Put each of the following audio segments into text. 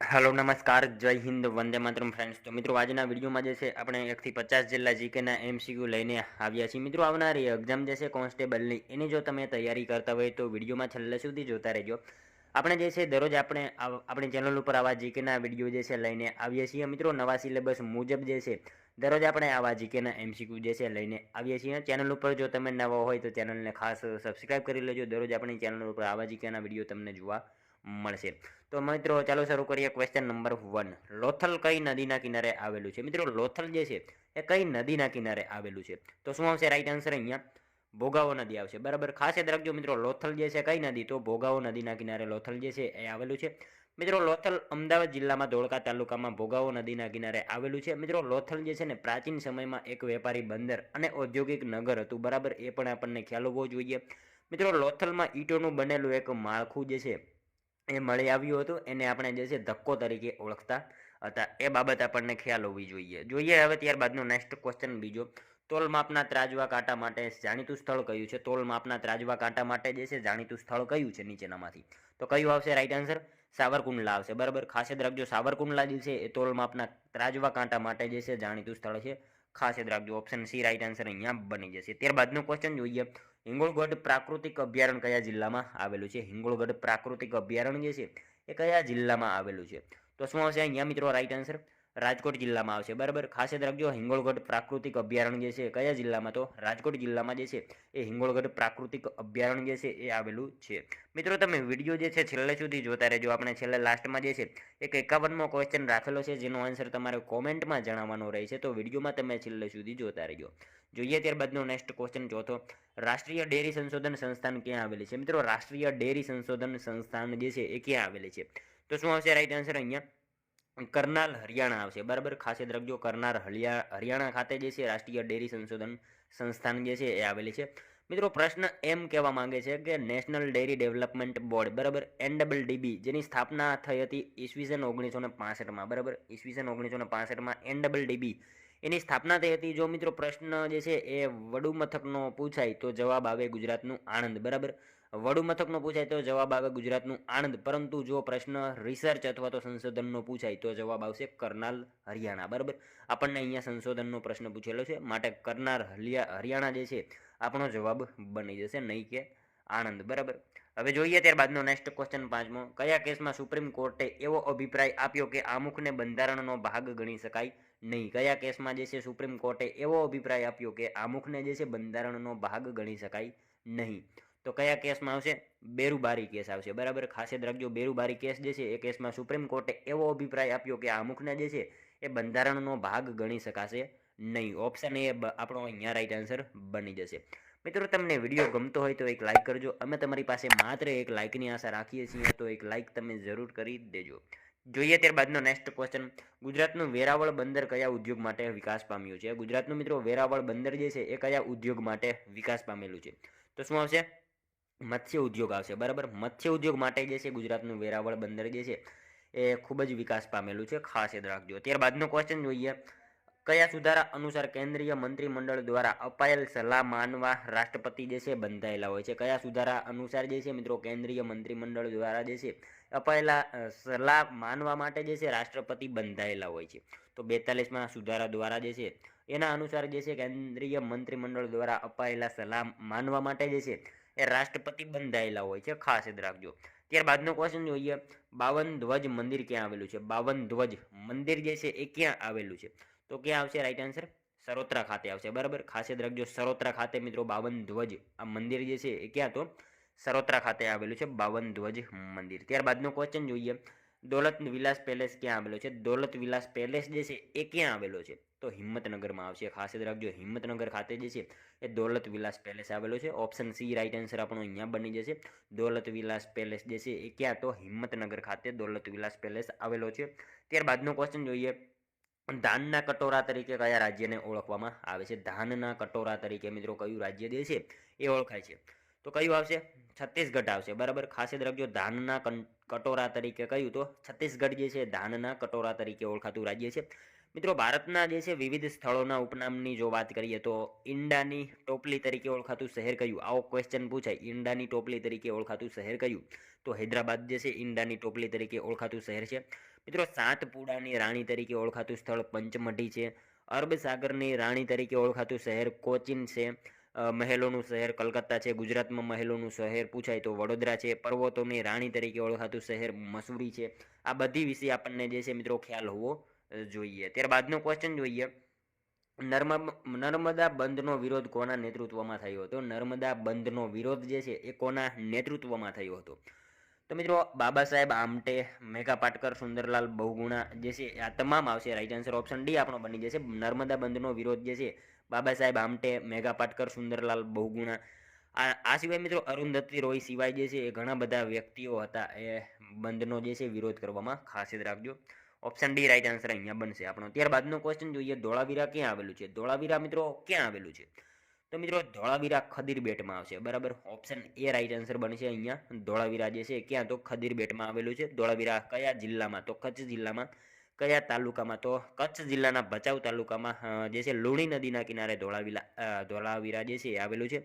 Hello નમસ્કાર, જય Hind, Vande Mataram friends તો મિત્રો, આજના વિડીયોમાં જે છે, આપણે એકથી પચાસ જેટલા જીકેના એમસીક્યુ લઈને આવ્યા છીએ. મિત્રો, આવનારી એક્ઝામ જે છે કોન્સ્ટેબલની એની જો તમે તૈયારી કરતા હોય તો વિડીયોમાં છેલ્લે સુધી જોતા રહેજો. આપણે જે છે, દરરોજ આપણે આપણી ચેનલ ઉપર આવા જીકેના વીડિયો જે છે, લઈને આવીએ છીએ. મિત્રો, નવા સિલેબસ મુજબ જે છે, દરરોજ આપણે આવા જીકેના એમસીક્યુ જે છે, લઈને આવીએ છીએ. ચેનલ ઉપર જો તમે નવા હોય તો ચેનલને ખાસ સબસ્ક્રાઈબ કરી લેજો. દરરોજ આપણી ચેનલ ઉપર આવા જીકેના વીડિયો તમને જોવા મળશે. તો મિત્રો, ચાલો શરૂ કરીએ ક્વેશ્ચન નંબર વન લોથલ કઈ નદીના કિનારે આવેલું છે? મિત્રો, લોથલ જે છે, એ કઈ નદીના કિનારે આવેલું છે? તો શું આવશે? રાઈટ આન્સર અહીંયા, ભોગાવો નદી આવશે. બરાબર? ખાસ યાદ રાખજો મિત્રો, લોથલ જે છે, કઈ નદી? તો ભોગાવો નદીના કિનારે લોથલ જે છે, એ આવેલું છે. મિત્રો, લોથલ અમદાવાદ જિલ્લામાં ધોળકા તાલુકામાં ભોગાવો નદીના કિનારે આવેલું છે. મિત્રો, લોથલ જે છે ને, પ્રાચીન સમયમાં એક વેપારી બંદર અને ઔદ્યોગિક નગર હતું. બરાબર? એ પણ આપણને ખ્યાલ હોવો જોઈએ. મિત્રો, લોથલમાં ઈંટોનું બનેલું એક માળખું જે છે એ મળી આવ્યું હતું, એને આપણે જે છે ધક્કો તરીકે ઓળખતા હતા. એ બાબત આપણને ખ્યાલ હોવી જોઈએ. જોઈએ હવે ત્યારબાદનો નેક્સ્ટ ક્વેશ્ચન બીજો. તોલ માપના ત્રાજવા કાંટા માટે જાણીતું સ્થળ કયું છે? તોલ માપના ત્રાજવા કાંટા માટે જે છે જાણીતું સ્થળ કયું છે નીચેનામાંથી? તો કયું આવશે? રાઈટ આન્સર સાવરકુંડલા આવશે. બરાબર? ખાસ યાદ રાખજો, સાવરકુંડલા જે છે એ તોલ માપના ત્રાજવા કાંટા માટે જે છે જાણીતું સ્થળ છે. ખાસ યાદ રાખજો. ઓપ્શન સી રાઈટ આન્સર અહીંયા બની જશે. ત્યારબાદનો ક્વેશ્ચન જોઈએ. હિંગોળગઢ પ્રાકૃતિક અભયારણ્ય કયા જિલ્લામાં આવેલું છે? હિંગોળગઢ પ્રાકૃતિક અભયારણ્ય જે છે, એ કયા જિલ્લામાં આવેલું છે? તો શું આવશે અહીંયા મિત્રો? રાઈટ આન્સર રાજકોટ જિલ્લામાં આવશે. બરાબર? ખાસ યાદ રાખજો, હિંગોળગઢ પ્રાકૃતિક અભયારણ્ય જે છે કયા જિલ્લામાં? તો રાજકોટ જિલ્લામાં જે છે, એ હિંગોળગઢ પ્રાકૃતિક અભયારણ્ય જે છે, એ આવેલું છે. મિત્રો, તમે વીડિયો જે છે, છેલ્લે સુધી જોતા રહેજો. આપણે છેલ્લે લાસ્ટમાં જે છે, એક એકાવનમો ક્વેશ્ચન રાખેલો છે, જેનો આન્સર તમારે કોમેન્ટમાં જણાવવાનો રહેશે. તો વિડીયોમાં તમે છેલ્લે સુધી જોતા રહેજો. જોઈએ ત્યારબાદનો નેક્સ્ટ ક્વેશ્ચન ચોથો. રાષ્ટ્રીય ડેરી સંશોધન સંસ્થાન ક્યાં આવેલી છે? મિત્રો, રાષ્ટ્રીય ડેરી સંશોધન સંસ્થાન જે છે એ ક્યાં આવેલી છે? તો શું આવશે? રાઈટ આન્સર અહીંયા. કરનાલ, હરિયાણા આવશે. બરાબર? ખાસ યાદ રાખજો કરનાર હરિયા હરિયાણા ખાતે જે છે રાષ્ટ્રીય ડેરી સંશોધન સંસ્થાન જે છે એ આવેલી છે. મિત્રો, પ્રશ્ન એમ કહેવા માંગે છે કે નેશનલ ડેરી ડેવલપમેન્ટ બોર્ડ બરાબર? એનડબલડીબી જેની સ્થાપના થઈ હતી ઈસવીસન ઓગણીસો ને પાસઠમાં, બરાબર? ઈસવીસન ઓગણીસો ને પાસઠમાં એનડબલડીબી એની સ્થાપના થઈ હતી. જો મિત્રો પ્રશ્ન જે છે એ વડુ મથકનો પૂછાય તો જવાબ આવે ગુજરાતનું આણંદ. બરાબર? વડુ મથકનો પૂછાય તો જવાબ આવે ગુજરાતનું આણંદ. પરંતુ જો પ્રશ્ન રિસર્ચ અથવા તો સંશોધનનો પૂછાય તો જવાબ આવશે કરનાલ, હરિયાણા. બરાબર? આપણને અહીંયા સંશોધનનો પ્રશ્ન પૂછેલો છે. માટે કરનાર હરિયાણા જે છે, આપણો જવાબ બની જશે નહીં કે આણંદ. બરાબર? હવે જોઈએ ત્યારબાદનો નેક્સ્ટ ક્વેશ્ચન પાંચમો. કયા કેસમાં સુપ્રીમ કોર્ટે એવો અભિપ્રાય આપ્યો કે આમુખને બંધારણનો ભાગ ગણી શકાય? નહીં. કયા કેસમાં જે છે સુપ્રીમ કોર્ટે એવો અભિપ્રાય આપ્યો કે આમુખને જે છે બંધારણનો ભાગ ગણી શકાય નહીં. તો કયા કેસમાં આવશે? બેરુબારી કેસ આવશે. બરાબર? ખાસ યાદ રાખજો. બેરુબારી કેસ જે છે એ કેસમાં સુપ્રીમ કોર્ટે એવો અભિપ્રાય આપ્યો કે આમુખને જે છે એ બંધારણનો ભાગ ગણી શકાશે નહીં. ઓપ્શન એ આપણો અહીંયા રાઈટ આન્સર બની જશે. મિત્રો, તમને વીડિયો ગમતો હોય તો એક લાઇક કરજો. અમે તમારી પાસે માત્ર એક લાઇકની આશા રાખીએ છીએ. તો એક લાઇક તમે જરૂર કરી દેજો. જોઈએ ત્યારબાદનો નેક્સ્ટ ક્વેશ્ચન ગુજરાતનું વેરાવળ બંદર કયા ઉદ્યોગ માટે વિકાસ પામ્યું છે? ગુજરાતનું મિત્રો વેરાવળ બંદર જે છે, એ કયા ઉદ્યોગ માટે વિકાસ પામેલું છે? તો શું આવશે? મત્સ્ય ઉદ્યોગ આવશે, બરાબર? મત્સ્ય ઉદ્યોગ માટે જે છે, ગુજરાતનું વેરાવળ બંદર જે છે, એ ખૂબ જ વિકાસ પામેલું છે, ખાસ યાદ રાખજો. ત્યારબાદનો ક્વેશ્ચન જોઈએ. કયા સુધારા અનુસાર કેન્દ્રીય મંત્રીમંડળ દ્વારા અપાયેલ સલાહ માનવા રાષ્ટ્રપતિ જે છે, બંધાયેલા હોય છે? કયા સુધારા અનુસાર જે છે, મિત્રો, કેન્દ્રીય મંત્રીમંડળ દ્વારા જે છે અપાયેલા સલાહ માનવા માટે જે છે રાષ્ટ્રપતિ બંધાયેલા હોય છે. તો બેતાલીસમાં સુધારા દ્વારા જે છે, એના અનુસાર જે છે કેન્દ્રીય મંત્રીમંડળ દ્વારા અપાયેલા સલાહ માનવા માટે જે છે, એ રાષ્ટ્રપતિ બંધાયેલા હોય છે. ખાસ યાદ રાખજો. ત્યારબાદનો ક્વેશ્ચન જોઈએ. બાવન ધ્વજ મંદિર ક્યાં આવેલું છે? બાવન ધ્વજ મંદિર જે છે, એ ક્યાં આવેલું છે? તો ક્યાં આવશે? રાઈટ આન્સર સરોત્રા ખાતે આવશે. બરાબર? ખાસ યાદ રાખજો. સરોત્રા ખાતે મિત્રો બાવન ધ્વજ આ મંદિર જે છે, એ ક્યાં તો સરોત્રા ખાતે આવેલું છે બાવન ધ્વજ મંદિર. ત્યારબાદનો ક્વેશ્ચન જોઈએ. દોલત વિલાસ પેલેસ ક્યાં આવેલો છે? દોલત વિલાસ પેલેસ જે છે એ ક્યાં આવેલો છે? તો હિંમતનગરમાં આવશે. ખાસ યાદ રાખજો, હિંમતનગર ખાતે જે છે એ દોલત વિલાસ પેલેસ આવેલો છે. ઓપ્શન સી રાઈટ આન્સર આપણો અહીંયા બની જશે. દોલત વિલાસ પેલેસ જે છે એ ક્યાં? તો હિંમતનગર ખાતે દોલત વિલાસ પેલેસ આવેલો છે. ત્યારબાદનો ક્વેશ્ચન જોઈએ. ધાનના કટોરા તરીકે કયા રાજ્યને ઓળખવામાં આવે છે? ધાનના કટોરા તરીકે મિત્રો કયું રાજ્ય જે છે એ ઓળખાય છે. તો કયું આવશે? છત્તીસગઢ આવશે. બરાબર? ખાસ યાદ રાખજો, ધાનના કટોરા તરીકે કહ્યું તો? છત્તીસગઢ જે છે, ધાનના કટોરા તરીકે ઓળખાતું રાજ્ય છે. મિત્રો, ભારતના જે છે, વિવિધ સ્થળોના ઉપનામની જો વાત કરીએ તો ઈંડાની ટોપલી તરીકે ઓળખાતું શહેર કયું? આવો ક્વેશ્ચન પૂછાય. ઈંડાની ટોપલી તરીકે ઓળખાતું શહેર કયું? તો હૈદરાબાદ જે છે, ઈંડાની ટોપલી તરીકે ઓળખાતું શહેર છે. મિત્રો, સાતપુડાની રાણી તરીકે ઓળખાતું સ્થળ પંચમઢી છે. અરબ સાગરની રાણી તરીકે ઓળખાતું શહેર કોચીન છે. મહેલોનું શહેર કલકત્તા છે, ગુજરાતમાં મહેલોનું શહેર પૂછાય તો વડોદરા છે, પર્વતોની રાણી તરીકે ઓળખાતું શહેર મસૂરી છે. આ બધી વિશે આપણને જે છે મિત્રો ખ્યાલ હોવો જોઈએ. ત્યારબાદનો ક્વેશ્ચન જોઈએ. નર્મ નર્મદા બંધનો વિરોધ કોના નેતૃત્વમાં થયો હતો? નર્મદા બંધનો વિરોધ જે છે એ કોના નેતૃત્વમાં થયો હતો? તો મિત્રો, બાબા સાહેબ આમટે મેઘા પાટકર સુંદરલાલ બહુગુણા જે છે આ તમામ આવશે. રાઈટ આન્સર ઓપ્શન ડી આપણો બની જશે. નર્મદા બંધનો વિરોધ જે છે બાબા સાહેબ આમટે મેઘા પાટકર, સુંદરલાલ, બહુગુણા. આ સિવાય મિત્રો અરુંધતી રોય સિવાય જે છે એ ઘણા બધા વ્યક્તિઓ હતા એ બંધનો જે છે વિરોધ કરવામાં ખાસ યાદ રાખજો. ઓપ્શન ડી રાઈટ આન્સર અહીંયા બનશે આપણો. ત્યારબાદનો ક્વેશ્ચન જોઈએ, ધોળાવીરા ક્યાં આવેલું છે? ધોળાવીરા મિત્રો ક્યાં આવેલું છે? તો મિત્રો ધોળાવીરા ખદીર બેટમાં આવશે. બરાબર? ઓપ્શન એ રાઈટ આન્સર બનશે અહીંયા. ધોળાવીરા જે છે ક્યાં? તો ખદીર બેટમાં આવેલું છે. ધોળાવીરા કયા જિલ્લામાં? તો કચ્છ જિલ્લામાં. કયા તાલુકામાં? તો કચ્છ જિલ્લાના ભચાઉ તાલુકામાં જે છે લુણી નદીના કિનારે ધોળાવીરા ધોળાવીરા જે છે આવેલું છે.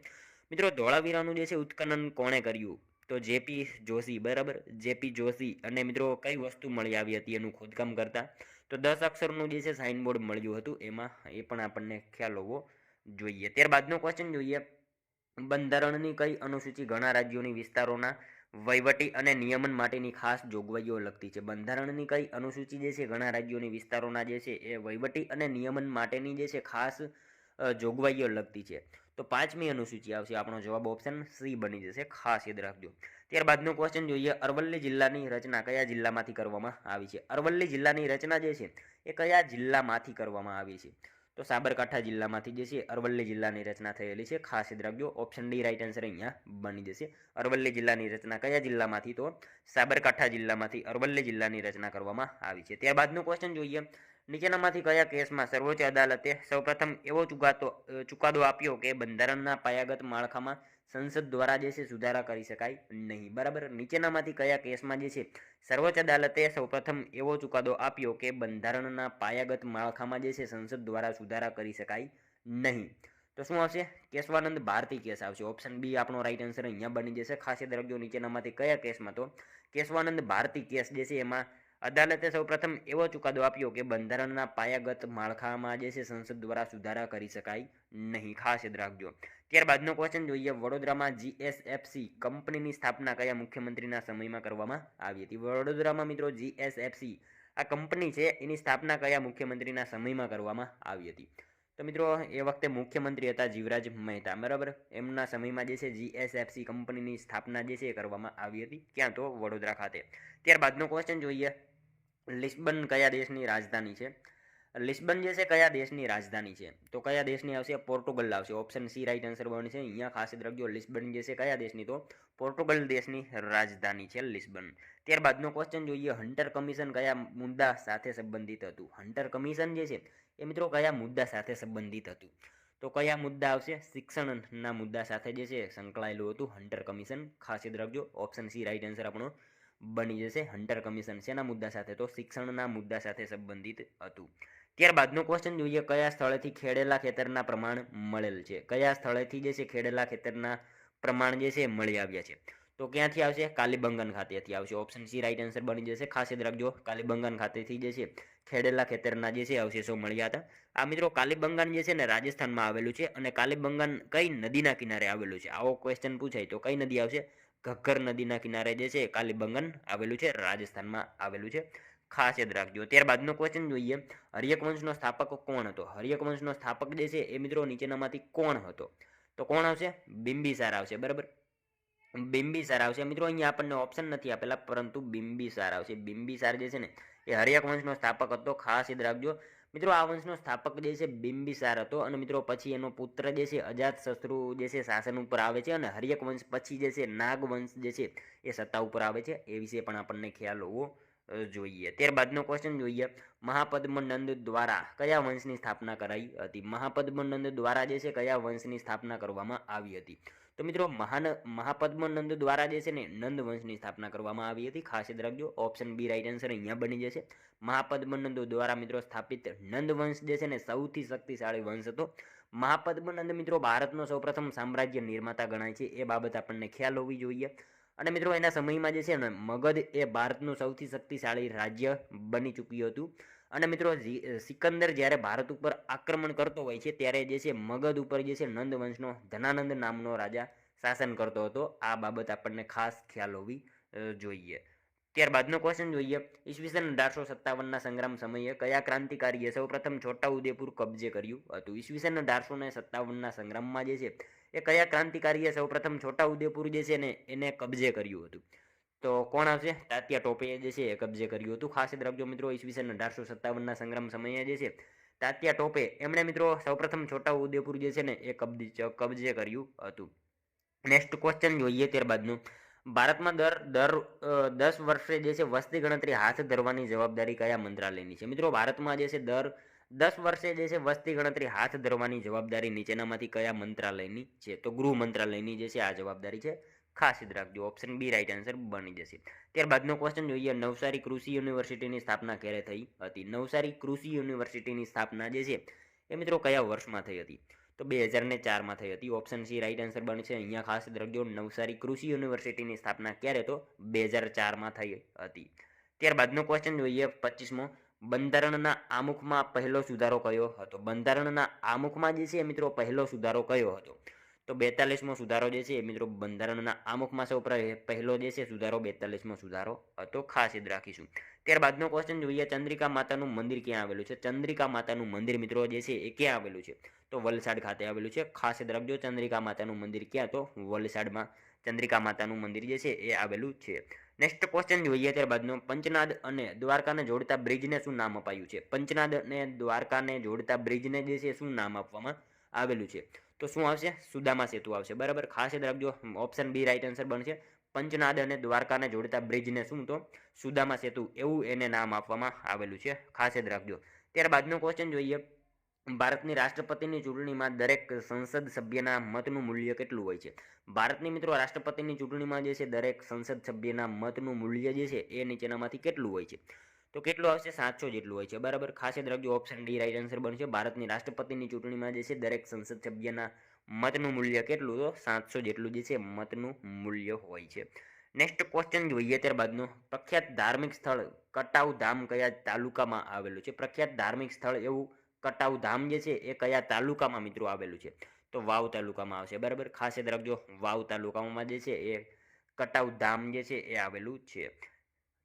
મિત્રો ધોળાવીરાનું જે છે ઉત્ખનન કોણે કર્યું? તો જેપી જોશી, બરાબર? જેપી જોશી અને મિત્રો કઈ વસ્તુ મળી આવી હતી એનું ખોદકામ કરતા? તો દસ અક્ષરનું જે છે સાઇનબોર્ડ મળ્યું હતું, એમાં એ પણ આપણને ખ્યાલ હોવો જોઈએ. ત્યારબાદનો ક્વેશ્ચન જોઈએ. બંધારણની કઈ અનુસૂચિ ઘણા રાજ્યોની વિસ્તારોના વહીવટી અને નિયમન માટેની ખાસ જોગવાઈઓ લગતી છે. બંધારણની કઈ અનુસૂચિ જે છે, ઘણા રાજ્યોની વિસ્તારોના જે છે, એ વહીવટી અને નિયમન માટેની જે છે, ખાસ જોગવાઈઓ લગતી છે. તો પાંચમી અનુસૂચિ આવશે. આપણો જવાબ ઓપ્શન સી બની જશે. ખાસ યાદ રાખજો. ત્યારબાદનો ક્વેશ્ચન જોઈએ. અરવલ્લી જિલ્લાની રચના કયા જિલ્લામાંથી કરવામાં આવી છે? અરવલ્લી જિલ્લાની રચના જે છે, એ કયા જિલ્લામાંથી કરવામાં આવી છે? તો સાબરકાંઠા જિલ્લામાંથી જે છે, અરવલ્લી જિલ્લાની રચના થયેલી છે. ખાસ યાદ રાખજો ઓપ્શન ડી રાઇટ આન્સર અહીંયા બની જશે. અરવલ્લી જિલ્લાની રચના કયા જિલ્લામાંથી? તો સાબરકાંઠા જિલ્લામાંથી અરવલ્લી જિલ્લાની રચના કરવામાં આવી છે. ત્યારબાદનો ક્વેશ્ચન જોઈએ. નીચેનામાંથી કયા કેસમાં સર્વોચ્ચ અદાલતે સૌપ્રથમ એવો ચુકાદો ચુકાદો આપ્યો કે બંધારણના પાયાગત માળખામાં સંસદ દ્વારા જે છે સુધારા કરી શકાય નહીં. બરાબર? નીચેનામાંથી કયા કેસમાં જે છે સર્વોચ્ચ અદાલતે સૌપ્રથમ એવો ચુકાદો આપ્યો કે બંધારણના પાયાગત માળખામાં જે છે સંસદ દ્વારા સુધારા કરી શકાય નહીં. તો શું આવશે? કેશવાનંદ ભારતી કેસ આવશે. ઓપ્શન બી આપણો રાઈટ આન્સર અહીંયા બની જશે. ખાસ યાદ રાખજો નીચેનામાંથી કયા કેસમાં તો કેશવાનંદ ભારતી કેસ જે છે એમાં અદાલતે સૌપ્રથમ એવો ચુકાદો આપ્યો કે બંધારણના પાયાગત માળખામાં જે છે સંસદ દ્વારા સુધારા કરી શકાય નહીં. ખાસ યાદ રાખજો. ત્યારબાદનો ક્વેશ્ચન જોઈએ. વડોદરામાં જીએસએફસી કંપનીની સ્થાપના કયા મુખ્યમંત્રીના સમયમાં કરવામાં આવી હતી? વડોદરામાં મિત્રો જીએસએફસી આ કંપની છે, એની સ્થાપના કયા મુખ્યમંત્રીના સમયમાં કરવામાં આવી હતી? તો મિત્રો, એ વખતે મુખ્યમંત્રી હતા જીવરાજ મહેતા, બરાબર? એમના સમયમાં જે છે જીએસએફસી કંપનીની સ્થાપના જે છે, એ કરવામાં આવી હતી. ક્યાં? તો વડોદરા ખાતે. ત્યારબાદનો ક્વેશ્ચન જોઈએ. લિસ્બન કયા દેશની રાજધાની છે? લિસ્બન જે છે, કયા દેશની રાજધાની છે? તો કયા દેશની આવશે? પોર્ટુગલ આવશે. ઓપ્શન સી રાઈટ આન્સર બનશે. અહીંયા ખાસ રાખજો, લિસ્બન જે છે, કયા દેશની? તો પોર્ટુગલ દેશની રાજધાની છે લિસ્બન. ત્યારબાદનો ક્વેશ્ચન જોઈએ હન્ટર કમિશન કયા મુદ્દા સાથે સંબંધિત હતું? હન્ટર કમિશન જે છે, એ મિત્રો કયા મુદ્દા સાથે સંબંધિત હતું? તો કયા મુદ્દા આવશે? શિક્ષણના મુદ્દા સાથે જે છે, સંકળાયેલું હતું હન્ટર કમિશન ખાસ યાદ રાખજો ઓપ્શન સી રાઈટ આન્સર આપણો બની જશે. હન્ટર કમિશન શેના મુદ્દા સાથે? તો શિક્ષણના મુદ્દા સાથે સંબંધિત હતું. ત્યારબાદનો ક્વેશ્ચન જોઈએ, કયા સ્થળેથી ખેડેલા ખેતરના પ્રમાણ મળેલ છે? કયા સ્થળેથી જે છે, ખેડેલા ખેતરના પ્રમાણ જે છે, મળી આવ્યા છે? તો ક્યાંથી આવશે? કાલીબંગન ખાતેથી આવશે. ઓપ્શન સી રાઈટ આન્સર બની જશે. ખાસ યાદ રાખજો, કાલીબંગન ખાતેથી જે છે, ખેડેલા ખેતરના જે છે, અવશેષો મળ્યા હતા. આ મિત્રો કાલીબંગન જે છે ને, રાજસ્થાનમાં આવેલું છે અને કાલીબંગન કઈ નદીના કિનારે આવેલું છે? આવો ક્વેશ્ચન પૂછાય તો કઈ નદી આવશે? ઘગ્ગર નદીના કિનારે જે છે, કાલીબંગન આવેલું છે, રાજસ્થાનમાં આવેલું છે. ખાસ યાદ રાખજો. ત્યારબાદનો ક્વેશ્ચન જોઈએ. હરિયક વંશનો સ્થાપક કોણ હતો? હરિયક વંશનો સ્થાપક જે છે એ મિત્રો નીચેનામાંથી કોણ હતો? તો કોણ આવશે? બિંબિસાર આવશે. બરાબર? બિંબિસાર આવશે. મિત્રો, અહીંયા આપણને ઓપ્શન નથી આપેલા, પરંતુ બિંબિસાર આવશે. બિંબિસાર જે છે ને, એ હરિયક વંશનો સ્થાપક હતો. ખાસ યાદ રાખજો. મિત્રો, આ વંશનો સ્થાપક જે છે, બિંબિસાર હતો. અને મિત્રો, પછી એનો પુત્ર જે છે, અજાત શત્રુ જે છે, શાસન ઉપર આવે છે. અને હરિયક વંશ પછી જે છે નાગ વંશ જે છે, એ સત્તા ઉપર આવે છે. એ વિશે પણ આપણને ખ્યાલ હોવો જોઈએ. ત્યારબાદનો ક્વેશ્ચન જોઈએ. મહાપદ્મનંદ દ્વારા કયા વંશની સ્થાપના કરાઈ હતી? મહાપદ્મનંદ દ્વારા જે છે કયા વંશની સ્થાપના કરવામાં આવી હતી? તો મિત્રો, મહાન, મહાપદ્મનંદ દ્વારા જે છે ને નંદ વંશની સ્થાપના કરવામાં આવી હતી. ખાસ યાદ રાખજો ઓપ્શન બી રાઈટ આન્સર અહીંયા બની જશે. મહાપદ્મનંદ દ્વારા મિત્રો સ્થાપિત નંદ વંશ જે છે ને સૌથી શક્તિશાળી વંશ હતો. મહાપદ્મનંદ મિત્રો ભારતનો સૌપ્રથમ સામ્રાજ્ય નિર્માતા ગણાય છે. એ બાબત આપણને ખ્યાલ હોવી જોઈએ. અને મિત્રો, એના સમયમાં જે છે ને, મગધ એ ભારતનું સૌથી શક્તિશાળી રાજ્ય બની ચૂક્યું હતું. અને મિત્રો સિકંદર જ્યારે ભારત ઉપર આક્રમણ કરતો હોય છે, ત્યારે જે છે, મગધ ઉપર જે છે, નંદ વંશનો ધનાનંદ નામનો રાજા શાસન કરતો હતો. આ બાબત આપણને ખાસ ખ્યાલ હોવી જોઈએ. ત્યારબાદનો ક્વેશ્ચન જોઈએ. ઈસવીસન અઢારસો સત્તાવનના સંગ્રામ સમયે કયા ક્રાંતિકારીએ સૌપ્રથમ છોટાઉદેપુર કબજે કર્યું હતું? ઈસવીસન અઢારસો ને સત્તાવનના સંગ્રામમાં જે છે એ કયા ક્રાંતિકારીએ સૌપ્રથમ છોટાઉદેપુર જે છે ને, એને કબજે કર્યું હતું. તો કોણ આવશે? તાત્યા ટોપે જે છે એ કબજે કર્યું હતું. ખાસ યાદ મિત્રો, ઈસવીસન અઢારસો સત્તાવનના સંગ્રામ સમયે જે છે, તાત્યા ટોપે એમણે મિત્રો સૌપ્રથમ છોટાઉદેપુર જે છે ને, એ કબજે કબજે કર્યું હતું. નેક્સ્ટ ક્વેશ્ચન જોઈએ ત્યારબાદનું. ભારતમાં દર દર દસ વર્ષે જે છે વસ્તી ગણતરી હાથ ધરવાની જવાબદારી કયા મંત્રાલયની છે? મિત્રો, ભારતમાં જે છે દર દસ વર્ષે જે છે વસ્તી ગણતરી હાથ ધરવાની જવાબદારી નીચેનામાંથી કયા મંત્રાલયની છે? તો ગૃહ મંત્રાલયની જે છે આ જવાબદારી છે, ખાસ યાદ રાખજો. ઓપ્શન બી રાઈટ આન્સર બની જશે. ત્યારબાદનો ક્વેશ્ચન જોઈએ. નવસારી કૃષિ યુનિવર્સિટીની સ્થાપના ક્યારે થઈ હતી? નવસારી કૃષિ યુનિવર્સિટીની સ્થાપના જે છે, એ મિત્રો કયા વર્ષમાં થઈ હતી? તો બે હજાર ચારમાં થઈ હતી. ઓપ્શન સી રાઈટ આન્સર બનશે અહીંયા ખાસ યાદ નવસારી કૃષિ યુનિવર્સિટીની સ્થાપના ક્યારે? તો બે હજાર ચારમાં થઈ હતી. ત્યારબાદનો ક્વેશ્ચન જોઈએ. પચીસમો બંધારણના આમુખમાં પહેલો સુધારો કયો હતો? બંધારણના આમુખમાં જે છે મિત્રો પહેલો સુધારો કયો હતો? તો બેતાલીસમો સુધારો જે છે એ મિત્રો બંધારણના આમુખમાં સૌ પહેલો જે છે સુધારો બેતાલીસમો સુધારો હતો. ખાસ યાદ રાખીશું. ત્યારબાદનો ક્વેશ્ચન જોઈએ, ચંદ્રિકા માતાનું મંદિર ક્યાં આવેલું છે? ચંદ્રિકા માતાનું મંદિર મિત્રો જે છે એ ક્યાં આવેલું છે? તો વલસાડ ખાતે આવેલું છે. ખાસ યાદ રાખજો, ચંદ્રિકા માતાનું મંદિર ક્યાં? તો વલસાડમાં ચંદ્રિકા માતાનું મંદિર જે છે એ આવેલું છે. નેક્સ્ટ ક્વેશ્ચન જોઈએ ત્યારબાદનો પંચનાદ અને દ્વારકાને જોડતા બ્રિજને શું નામ અપાયું છે? પંચનાદ અને દ્વારકાને જોડતા બ્રિજને જે છે શું નામ આપવામાં આવેલું છે? તો શું આવશે? સુદામા સેતુ આવશે. બરાબર? ખાસ યાદ રાખજો ઓપ્શન બી રાઈટ આન્સર બનશે. પંચનાદ અને દ્વારકાને જોડતા બ્રિજને શું તો? સુદામા સેતુ. એવું એને નામ આપવામાં આવેલું છે. ખાસ યાદ રાખજો. ત્યારબાદનો ક્વેશ્ચન જોઈએ. ભારતની રાષ્ટ્રપતિની ચૂંટણીમાં દરેક સંસદ સભ્યના મતનું મૂલ્ય કેટલું હોય છે? ભારતની મિત્રો, રાષ્ટ્રપતિની ચૂંટણીમાં જે છે, દરેક સંસદ સભ્યના મતનું મૂલ્ય જે છે, એ નીચેનામાંથી કેટલું હોય છે? તો કેટલું આવશે? સાતસો જેટલું હોય છે. બરાબર? ખાસ યાદ રાખજો ઓપ્શન ડી રાઈટ આન્સર બનશે. ભારતની રાષ્ટ્રપતિની ચૂંટણીમાં જે છે, દરેક સંસદ સભ્યના મતનું મૂલ્ય કેટલું? તો સાતસો જેટલું જે છે, મતનું મૂલ્ય હોય છે. નેક્સ્ટ ક્વેશ્ચન જોઈએ ત્યારબાદનું. પ્રખ્યાત ધાર્મિક સ્થળ કટાવ ધામ કયા તાલુકામાં આવેલું છે? પ્રખ્યાત ધાર્મિક સ્થળ એવું કટાવ ધામ જે છે એ કયા તાલુકામાં મિત્રો આવેલું છે? તો વાવ તાલુકામાં આવશે. બરાબર? ખાસ યાદ રાખજો, વાવ તાલુકામાં જે છે એ કટાવ ધામ જે છે એ આવેલું છે.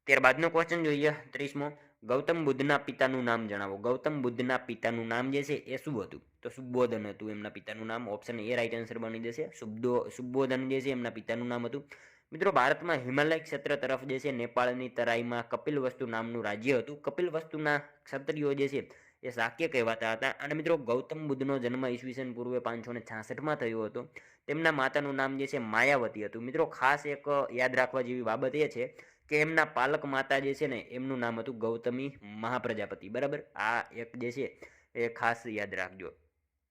ત્યારબાદનો ક્વેશ્ચન જોઈએ, ત્રીસમો. ગૌતમ બુદ્ધના પિતાનું નામ જણાવો. ગૌતમ બુદ્ધના પિતાનું નામ જે છે એ શું હતું? તો સુબોધન હતું એમના પિતાનું નામ. ઓપ્શન એ રાઈટ આન્સર બની જશે. સુબદો સુબોધન જે છે એમના પિતાનું નામ હતું. મિત્રો, ભારતમાં હિમાલય ક્ષેત્ર તરફ જે છે, નેપાળની તરાઈમાં કપિલ વસ્તુ નામનું રાજ્ય હતું. કપિલ વસ્તુના ક્ષત્રિયો જે છે એ શાક્ય કહેવાતા હતા. અને મિત્રો ગૌતમ બુદ્ધનો જન્મ ઈસવીસન પૂર્વે પાંચસો ને છાસઠમાં થયો હતો. તેમના માતાનું નામ જે છે માયાવતી હતું. મિત્રો ખાસ એક યાદ રાખવા જેવી બાબત એ છે કે એમના પાલક માતા જે છે ને, એમનું નામ હતું ગૌતમી મહાપ્રજાપતિ. બરાબર? આ એક જે છે એ ખાસ યાદ રાખજો.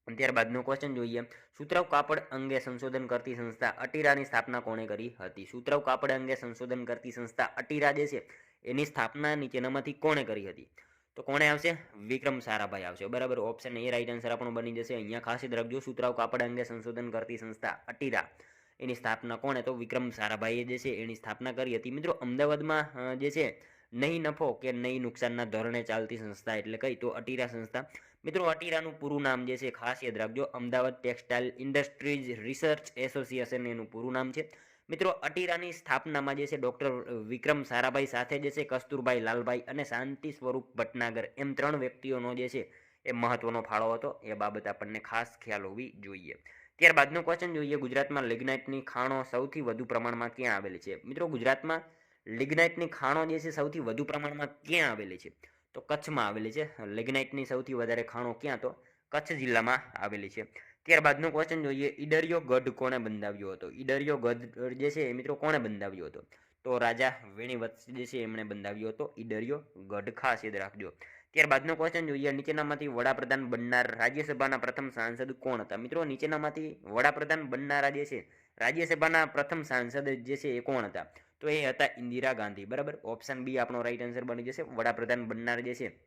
ત્યારબાદનો ક્વેશ્ચન જોઈએ. સુતરાવ કાપડ અંગે સંશોધન કરતી સંસ્થા અટીરાની સ્થાપના કોણે કરી હતી? સુતરાવ કાપડ અંગે સંશોધન કરતી સંસ્થા અટીરા જે છે, એની સ્થાપના નીચેનામાંથી કોણે કરી હતી? તો કોણે આવશે? વિક્રમ સારાભાઈ આવશે. બરાબર? ઓપ્શન એ રાઈટ આન્સર આપણો બની જશે. અહીંયા ખાસ યાદ રાખજો સુતરાવ કાપડ અંગે સંશોધન કરતી સંસ્થા અટીરા. એની સ્થાપના કોણે? તો વિક્રમ સારાભાઈએ જે છે, એની સ્થાપના કરી હતી. મિત્રો, અમદાવાદમાં જે છે, નહીં નફો કે નહીં નુકસાનના ધોરણે ચાલતી સંસ્થા એટલે કઈ? તો અટીરા સંસ્થા. મિત્રો, અટીરાનું પૂરું નામ જે છે, ખાસ યાદ રાખજો Ahmedabad textile industries research association એનું પૂરું નામ છે. મિત્રો, અટીરાની સ્થાપનામાં જે છે ડૉક્ટર વિક્રમ સારાભાઈ સાથે જે છે કસ્તુરભાઈ લાલભાઈ અને શાંતિ સ્વરૂપ ભટનાગર, એમ ત્રણ વ્યક્તિઓનો જે છે એ મહત્વનો ફાળો હતો. એ બાબત આપણને ખાસ ખ્યાલ હોવી જોઈએ. ત્યારબાદનું ક્વેશ્ચન જોઈએ, ગુજરાતમાં લિગ્નાઇટની ખાણો સૌથી વધુ પ્રમાણમાં ક્યાં આવેલી છે? મિત્રો, ગુજરાતમાં લિગ્નાઇટની ખાણો જે છે સૌથી વધુ પ્રમાણમાં ક્યાં આવેલી છે? તો કચ્છમાં આવેલી છે. લિગ્નાઇટની સૌથી વધારે ખાણો ક્યાં તો કચ્છ જિલ્લામાં આવેલી છે. ત્યારબાદનો ક્વેશ્ચન જોઈએ. ઈડરિયો ગઢ કોણે બંધાવ્યો હતો? ઈડરિયો ગઢ જે છે એ મિત્રો કોણે બંધાવ્યો હતો? તો રાજા વેણીવત્સ જે છે એમણે બંધાવ્યો હતો. ઈડરિયો ગઢ ખાસ યાદ રાખજો. ત્યારબાદનો ક્વેશ્ચન જોઈએ. નીચેનામાંથી વડાપ્રધાન બનનાર રાજ્યસભાના પ્રથમ સાંસદ કોણ હતા? મિત્રો, નીચેનામાંથી વડાપ્રધાન બનનારા જે છે, રાજ્યસભાના પ્રથમ સાંસદ જે છે એ કોણ હતા? તો એ હતા ઇન્દિરા ગાંધી. બરાબર? ઓપ્શન બી આપણો રાઈટ આન્સર બની જશે. વડાપ્રધાન બનનાર જે છે,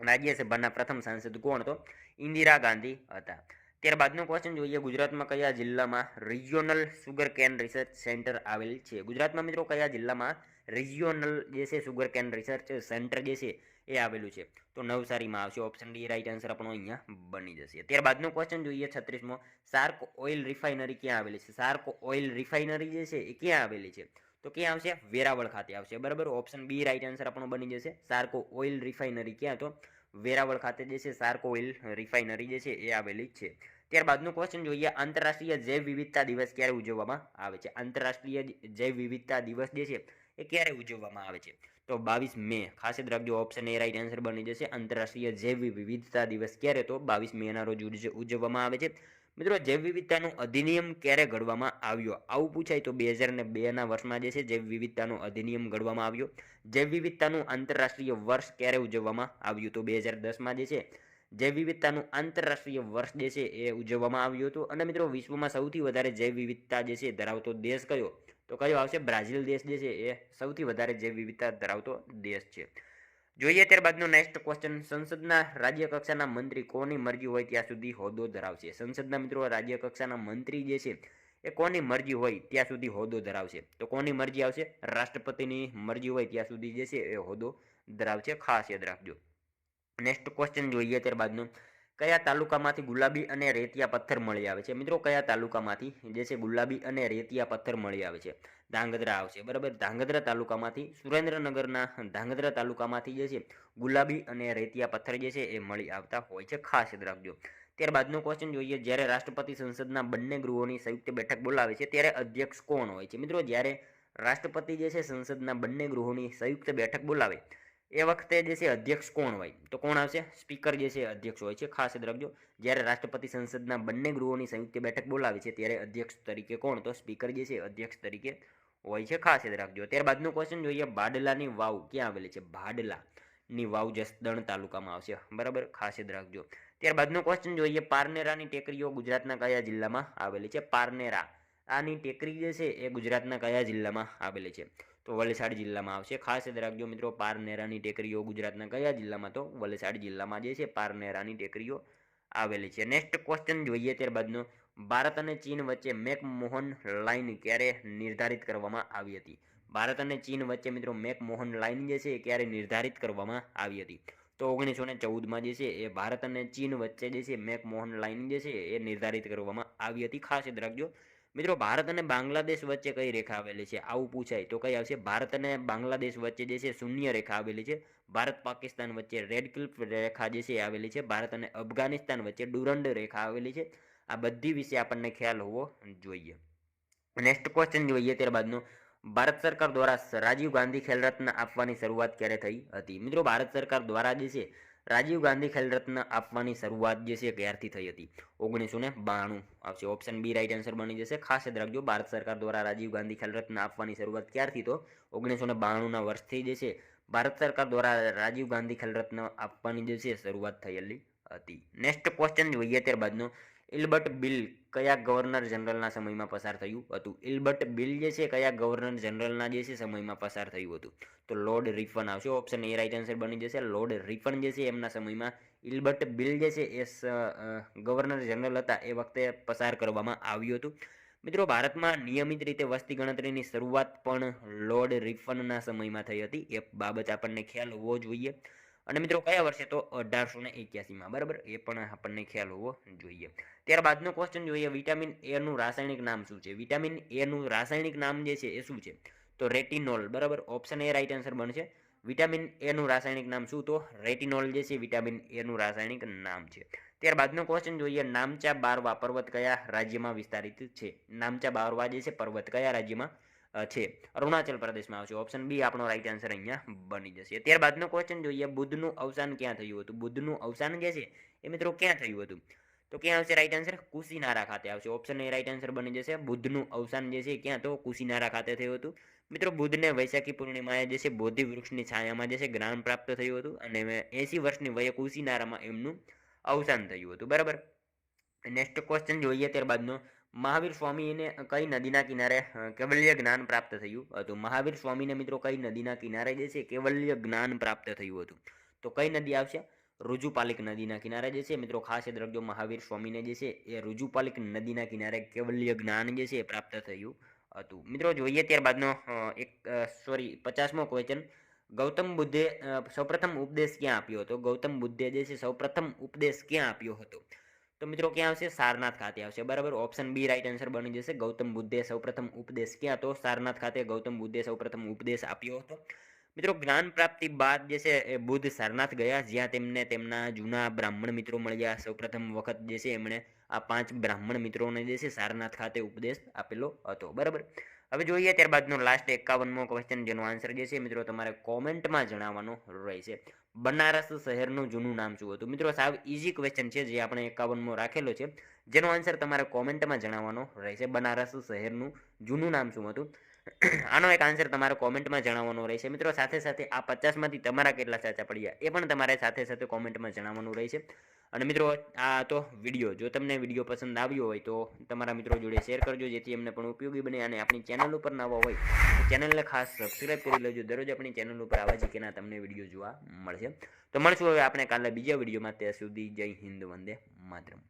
રાજ્યસભાના પ્રથમ સાંસદ કોણ હતો? ઇન્દિરા ગાંધી હતા. ત્યારબાદનો ક્વેશ્ચન જોઈએ, ગુજરાતમાં કયા જિલ્લામાં regional sugar cane research centre આવેલ છે? ગુજરાતમાં મિત્રો કયા જિલ્લામાં રિજિયોનલ જે છે સુગર કેન રિસર્ચ સેન્ટર જે છે એ આવેલું છે? તો નવસારીમાં આવશે ઓપ્શન ડી રાઈટ આન્સર આપણો અહીંયા બની જશે. ત્યારબાદનો ક્વેશ્ચન જોઈએ છત્રીસમો સાર્ક ઓઇલ રિફાઇનરી ક્યાં આવેલી છે? સાર્ક ઓઇલ રિફાઇનરી જે છે એ ક્યાં આવેલી છે? તો ક્યાં આવશે? વેરાવળ ખાતે આવશે. બરાબર? ઓપ્શન બી રાઈટ આન્સર આપણો બની જશે. સાર્કો ઓઇલ રિફાઇનરી ક્યાં? તો વેરાવળ ખાતે જે છે સાર્કો ઓઇલ રિફાઇનરી જે છે એ આવેલી છે. ત્યારબાદનો ક્વેશ્ચન જોઈએ આંતરરાષ્ટ્રીય જૈવ વિવિધતા દિવસ ક્યારે ઉજવવામાં આવે છે? આંતરરાષ્ટ્રીય જૈવ વિવિધતા દિવસ જે છે એ ક્યારે ઉજવવામાં આવે છે? તો બાવીસ મે, ખાસ યાદ રાખજો ઓપ્શન એ રાઈટ આન્સર બની જશે. આંતરરાષ્ટ્રીય જૈવ વિવિધતા દિવસ ક્યારે? તો બાવીસ મેના રોજ ઉજવવામાં આવે છે. મિત્રો, જૈવ વિવિધતાનો અધિનિયમ ક્યારે ઘડવામાં આવ્યો? આવું પૂછાય તો બે હજાર ને બેના વર્ષમાં જે છે, જૈવ વિવિધતાનો અધિનિયમ ઘડવામાં આવ્યો. જૈવ વિવિધતાનું આંતરરાષ્ટ્રીય વર્ષ ક્યારે ઉજવવામાં આવ્યું? તો બે હજાર દસમાં જે છે જૈવ વિવિધતાનું આંતરરાષ્ટ્રીય વર્ષ જે છે એ ઉજવવામાં આવ્યું હતું. અને મિત્રો, વિશ્વમાં સૌથી વધારે જૈવ વિવિધતા જે છે ધરાવતો દેશ કયો? તો કયો આવશે? બ્રાઝિલ દેશ જે છે એ સૌથી વધારે જૈવ વિવિધતા ધરાવતો દેશ છે. જોઈએ ત્યારબાદનો નેક્સ્ટ ક્વેશ્ચન સંસદના રાજ્ય કક્ષાના મંત્રી કોની મરજી હોય ત્યાં સુધી હોદ્દો ધરાવશે? સંસદના મિત્રો રાજ્ય કક્ષાના મંત્રી જે છે એ કોની મરજી હોય ત્યાં સુધી હોદ્દો ધરાવશે? તો કોની મરજી આવશે? રાષ્ટ્રપતિની મરજી હોય ત્યાં સુધી જે છે એ હોદ્દો ધરાવશે. ખાસ યાદ રાખજો. નેક્સ્ટ ક્વેશ્ચન જોઈએ ત્યારબાદનું. કયા તાલુકામાંથી ગુલાબી અને રેતિયા પથ્થર મળી આવે છે? મિત્રો, કયા તાલુકામાંથી જે છે ગુલાબી અને રેતિયા પથ્થર મળી આવે છે? ધાંગધ્રા આવશે, બરાબર? ધાંગધ્રા તાલુકામાંથી, સુરેન્દ્રનગરના ધાંગધ્રા તાલુકામાંથી જે છે ગુલાબી અને રેતિયા પથ્થર જે છે એ મળી આવતા હોય છે. ખાસ યાદ રાખજો. ત્યારબાદનો ક્વેશ્ચન જોઈએ. જ્યારે રાષ્ટ્રપતિ સંસદના બંને ગૃહોની સંયુક્ત બેઠક બોલાવે છે, ત્યારે અધ્યક્ષ કોણ હોય છે? મિત્રો, જ્યારે રાષ્ટ્રપતિ જે છે સંસદના બંને ગૃહોની સંયુક્ત બેઠક બોલાવે એ વખતે જે છે અધ્યક્ષ કોણ હોય? તો કોણ આવશે? સ્પીકર જે છે અધ્યક્ષ હોય છે. ખાસ યાદ રાખજો, જ્યારે રાષ્ટ્રપતિ સંસદના બંને ગૃહોની સંયુક્ત બેઠક બોલાવે છે, ત્યારે અધ્યક્ષ તરીકે કોણ? તો સ્પીકર જે છે અધ્યક્ષ તરીકે હોય છે. ખાસ યાદ રાખજો. ત્યારબાદનું ક્વેશ્ચન જોઈએ ભાડલાની વાવ ક્યાં આવેલી છે? ભાડલાની વાવ જસદણ તાલુકામાં આવશે. બરાબર? ખાસ યાદ રાખજો. ત્યારબાદનું ક્વેશ્ચન જોઈએ, પારનેરાની ટેકરીઓ ગુજરાતના કયા જિલ્લામાં આવેલી છે? પારનેરા. આની ટેકરી જે છે એ ગુજરાતના કયા જિલ્લામાં આવેલી છે? તો વલસાડ જિલ્લામાં આવશે. ખાસ યાદ રાખજો મિત્રો પારનેરાની ટેકરીઓ ગુજરાતના કયા જિલ્લામાં? તો વલસાડ જિલ્લામાં જે છે પારનેરાની ટેકરીઓ આવેલી છે. નેક્સ્ટ ક્વેશ્ચન જોઈએ ત્યારબાદનો. ભારત અને ચીન વચ્ચે મેકમોહન લાઇન ક્યારે નિર્ધારિત કરવામાં આવી હતી? ભારત અને ચીન વચ્ચે મિત્રો, મેકમોહન લાઇન જે છે, એ ક્યારે નિર્ધારિત કરવામાં આવી હતી? તો ઓગણીસો ને ચૌદમાં જે છે, એ ભારત અને ચીન વચ્ચે જે છે, મેકમોહન લાઇન જે છે, એ નિર્ધારિત કરવામાં આવી હતી. ખાસ યાદ રાખજો મિત્રો, ભારત અને બાંગ્લાદેશ વચ્ચે કઈ રેખા આવેલી છે? આવું પૂછાય તો કઈ આવશે? ભારત અને બાંગ્લાદેશ વચ્ચે જે છે, શૂન્ય રેખા આવેલી છે. ભારત, પાકિસ્તાન વચ્ચે રેડ ક્લિપ રેખા જે છે આવેલી છે. ભારત અને અફઘાનિસ્તાન વચ્ચે ડુરંડ રેખા આવેલી છે. આ બધી વિશે આપણને ખ્યાલ હોવો જોઈએ. નેક્સ્ટ ક્વેશ્ચન જોઈએ ત્યારબાદનો. ભારત સરકાર દ્વારા રાજીવ ગાંધી ખેલરત્ન આપવાની શરૂઆત ક્યારે થઈ હતી? મિત્રો, ભારત સરકાર દ્વારા જે છે રાજીવ ગાંધી ખેલરત્ન આપવાની શરૂઆત જે છે ક્યારથી થઈ હતી? ઓગણીસો ને બાણું. આવશે ઓપ્શન બી રાઈટ આન્સર બની જશે. ખાસ યાદ રાખજો, ભારત સરકાર દ્વારા રાજીવ ગાંધી ખેલરત્ન આપવાની શરૂઆત ક્યારથી તો? ઓગણીસો ને બાણુંના વર્ષથી જે છે, ભારત સરકાર દ્વારા રાજીવ ગાંધી ખેલરત્ન આપવાની જે છે શરૂઆત થયેલી હતી. નેક્સ્ટ ક્વેશ્ચન જોઈએ ત્યારબાદનો. ઇલબર્ટ બિલ કયા ગવર્નર જનરલના સમયમાં પસાર થયું હતું? ઇલ્બર્ટ બિલ જે છે, કયા ગવર્નર જનરલના જે છે, સમયમાં પસાર થયું હતું? તો લોર્ડ રિફન આવશે. ઓપ્શન એ રાઇટ આન્સર બની જશે. લોર્ડ રિફન જે છે, એમના સમયમાં ઇલ્બર્ટ બિલ જે છે, એ ગવર્નર જનરલ હતા. એ વખતે પસાર કરવામાં આવ્યું હતું. મિત્રો, ભારતમાં નિયમિત રીતે વસ્તી ગણતરીની શરૂઆત પણ લોર્ડ રિફનના સમયમાં થઈ હતી. એ બાબત આપણને ખ્યાલ હોવો જોઈએ. અને મિત્રો, કયા વર્ષે તો અઢારસો ને એક્યાસીમાં? બરાબર? એ પણ આપણને ખ્યાલ હોવો જોઈએ. ત્યારબાદનો ક્વેશ્ચન જોઈએ. વિટામિન એનું રાસાયણિક નામ શું છે? વિટામિન એનું રાસાયણિક નામ જે છે, એ શું છે? તો રેટિનોલ બરાબર? ઓપ્શન એ રાઈટ આન્સર બનશે. વિટામિન એનું રાસાયણિક નામ શું? તો રેટિનોલ જે છે વિટામિન એનું રાસાયણિક નામ છે. ત્યારબાદનો ક્વેશ્ચન જોઈએ. નામચા બારવા પર્વત કયા રાજ્યમાં વિસ્તારિત છે? નામચા બારવા જે છે, પર્વત કયા રાજ્યમાં? છે. અરુણાચલ પ્રદેશમાં આવશે. ઓપ્શન બી આપણો રાઈટ આન્સર અહીંયા બની જશે. ત્યારબાદનો ક્વેશ્ચન જોઈએ. બુદ્ધનું અવસાન ક્યાં થયું હતું? બુદ્ધનું અવસાન જે છે, એ મિત્રો ક્યાં થયું હતું? તો ક્યાં આવશે રાઈટ આન્સર કુશીનારા ખાતે આવશે. ઓપ્શન એ રાઈટ આન્સર બની જશે. બુદ્ધનું અવસાન જે છે ક્યાં તો કુશીનારા ખાતે થયું હતું. મિત્રો, બુદ્ધને વૈશાખી પૂર્ણિમાએ જે છે બોધિ વૃક્ષની છાયામાં જે છે, જ્ઞાન પ્રાપ્ત થયું હતું અને એસી વર્ષની વયે કુશીનારામાં એમનું અવસાન થયું હતું. બરાબર? નેક્સ્ટ ક્વેશ્ચન જોઈએ. ત્યારબાદનો મહાવીર સ્વામીને કઈ નદીના કિનારે કેવલ્ય જ્ઞાન પ્રાપ્ત થયું હતું? મહાવીર સ્વામીને મિત્રો કઈ નદીના કિનારે જે છે, કેવલ્ય જ્ઞાન પ્રાપ્ત થયું હતું? તો કઈ નદી આવશે? રુજુપાલિક નદીના કિનારે જે છે, મિત્રો ખાસ યાદ રાખજો, મહાવીર સ્વામીને જે છે, એ રુજુપાલિક નદીના કિનારે કેવલ્ય જ્ઞાન જે છે, એ પ્રાપ્ત થયું હતું. મિત્રો જોઈએ ત્યારબાદનો એક સોરી પચાસમો ક્વેશ્ચન ગૌતમ બુદ્ધે સૌપ્રથમ ઉપદેશ ક્યાં આપ્યો હતો? ગૌતમ બુદ્ધે જે છે, સૌપ્રથમ ઉપદેશ ક્યાં આપ્યો હતો? તો મિત્રો, ક્યાં આવશે? સારનાથ ખાતે આવશે. બરાબર? ઓપ્શન બી રાઈટ આન્સર બની જશે. ગૌતમ બુદ્ધે સૌપ્રથમ ઉપદેશ ક્યાં તો સારનાથ ખાતે ગૌતમ બુદ્ધે સૌપ્રથમ ઉપદેશ આપ્યો હતો. મિત્રો, જ્ઞાન પ્રાપ્તિ બાદ જે છે, એ બુદ્ધ સારનાથ ગયા, જ્યાં તેમને તેમના જૂના બ્રાહ્મણ મિત્રો મળ્યા. સૌપ્રથમ વખત જે છે, એમણે આ પાંચ બ્રાહ્મણ મિત્રોને જે છે, સારનાથ ખાતે ઉપદેશ આપેલો હતો. બરાબર? હવે જોઈએ ત્યારબાદનો લાસ્ટ એકાવનમો ક્વેશ્ચન જેનો આન્સર જે છે, મિત્રો તમારે કોમેન્ટમાં જણાવવાનો રહેશે. બનારસ શહેરનું જૂનું નામ શું હતું? મિત્રો, સાવ ઇઝી ક્વેશ્ચન છે, જે આપણે એકાવનમો રાખેલો છે. જેનો આન્સર તમારે કોમેન્ટમાં જણાવવાનો રહેશે. બનારસ શહેરનું જૂનું નામ શું હતું? આનો એક આન્સર તમારે કોમેન્ટમાં જણાવવાનો રહેશે. મિત્રો, સાથે સાથે આ પચાસમાંથી તમારા કેટલા સાચા પડ્યા, એ પણ તમારે સાથે સાથે કોમેન્ટમાં જણાવવાનું રહેશે. અને મિત્રો, આ તો વીડિયો જો તમને વીડિયો પસંદ આવ્યો હોય તો તમારા મિત્રો જોડે શેર કરજો, જેથી એમને પણ ઉપયોગી બને અને આપણી ચેનલ ઉપર નવા હોય ચેનલને ખાસ સબસ્ક્રાઈબ કરી લેજો. દરરોજ આપણી ચેનલ ઉપર આવા જ કેના તમને વીડિયો જોવા મળશે. તો મળશું હવે આપણે કાલે બીજા વિડીયોમાં ત્યાં સુધી જય હિન્દ, વંદે માતરમ.